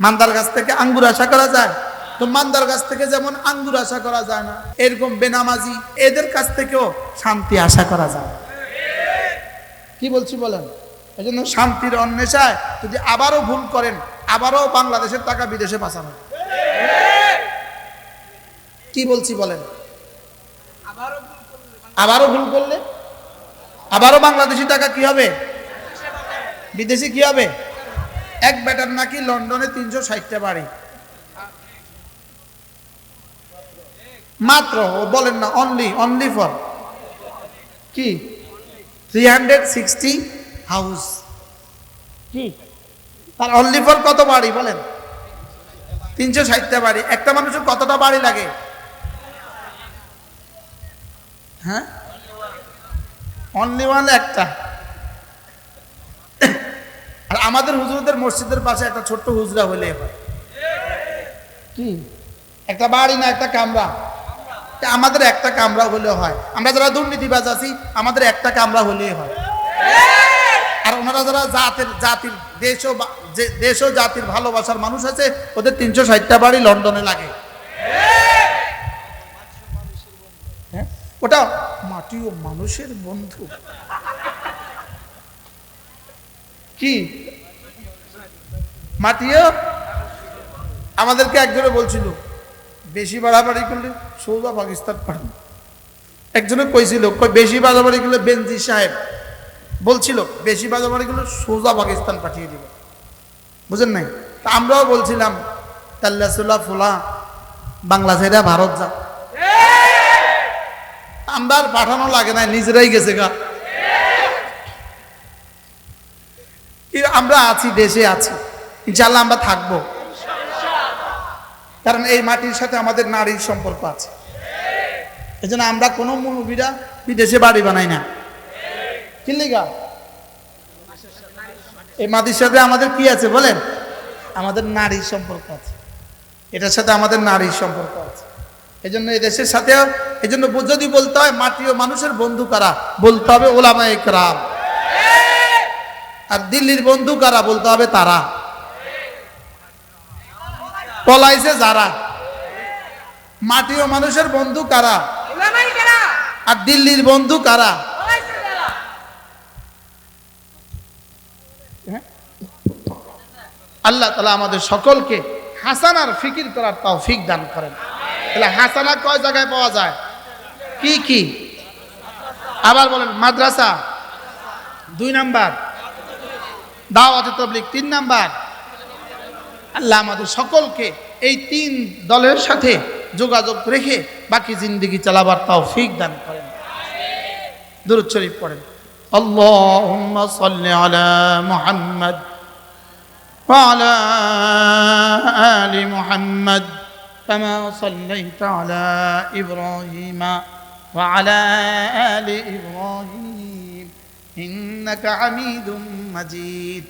মান্দার গাছ থেকে আঙ্গুর আশা করা যায়? তো মান্দার গাছ থেকে যেমন আঙ্গুর আশা করা যায় না এরকম বেনামাজি এদের কাছ থেকেও শান্তি আশা করা যায়। কি বলছি বলেন? এই জন্য শান্তির অন্বেষায় যদি আবারও ভুল করেন আবারও বাংলাদেশের টাকা বিদেশে পাঠানো কি বলছি বলেন? আবারও ভুল করলে আবারও বাংলাদেশি টাকা কি হবে? বিদেশি কি হবে? এক বেটার নাকি লন্ডনে তিনশো ষাটটা বাড়ি? মাত্র ও বলেন না অনলি অনলি ফর কি? থ্রি হান্ড্রেড সিক্সটি হাউস কি? তার অনলি ফর কত বাড়ি বলেন? তিনশো ষাটটা বাড়ি। একটা মানুষের কতটা বাড়ি লাগে? হ্যাঁ? অনলি ওয়ান একটা। আমাদের হুজুরদের মসজিদের পাশে একটা ছোট্ট হুজরা হলে হয় কি? একটা বাড়ি না একটা কামরা? আমাদের একটা কামরা হলে হয়। আমরা যারা দুর্নীতিবাজ আছি আমাদের একটা কামরা হলেই হয়। আর ওনারা যারা জাতের জাতির দেশ ও দেশ ও জাতির ভালোবাসার মানুষ আছে ওদের তিনশো ষাটটা বাড়ি লন্ডনে লাগে। হ্যাঁ? ওটা মাটি ও মানুষের বন্ধু। কি? মাটিও আমাদেরকে একজনে বলছিল, বেশি বাড়াবাড়ি করলে সৌদা পাকিস্তান পাঠান একজনে কইছিল বেশি বাড়াবাড়ি করলে বেনজি সাহেব। বলছিল, বেশি বাড়াবাড়ি করলে সোজা পাকিস্তান পাঠিয়ে দিব। বুঝেন নাই? তা আমরাও বলছিলাম তাল্লাসুল্লাহ ফুলা বাংলা ছেড়ে ভারত যা। আমরা আর পাঠানো লাগে না নিজেরাই গেছে গা। আমরা আছি, দেশে আছি। ইনশাল্লাহ আমরা থাকব। কারণ এই মাটির সাথে আমাদের নারীর সম্পর্ক আছে। এই জন্য আমরা কোনো মুরব্বীরা বিদেশে বাড়ি বানাই না। কি এই মাটির সাথে আমাদের কি আছে বলেন? আমাদের নারীর সম্পর্ক আছে। এটার সাথে আমাদের নারীর সম্পর্ক আছে। এই জন্য দেশের সাথেও এই জন্য যদি বলতে হয় মাটি ও মানুষের বন্ধু কারা? বলতে হবে ওলামা একরাম আর দিল্লির বন্ধু কারা? বলতে হবে তারা। পলাইছে যারা? মাটি ও মানুষের বন্ধু কারা? আর দিল্লির বন্ধু কারা? হ্যাঁ? আল্লাহ তালা আমাদের সকলকে হাসানার ফিকির করার তাও ফিক দান করেন। তাহলে হাসানা কয় জায়গায় পাওয়া যায়? কি কি? আবার বলেন মাদ্রাসা দুই নাম্বার। দাওয়াতে তবলিক তিন নাম্বার। আল্লাহ আমাদের সকলকে এই তিন দলের সাথে যোগাযোগ রেখে বাকি জিন্দগি চালাবার তাও ফিক দান করেন দুরুদ শরীফ পড়েন اللهم صل على محمد وعلى آل محمد كما صليت على إبراهيم وعلى آل إبراهيم إنك حميد مجيد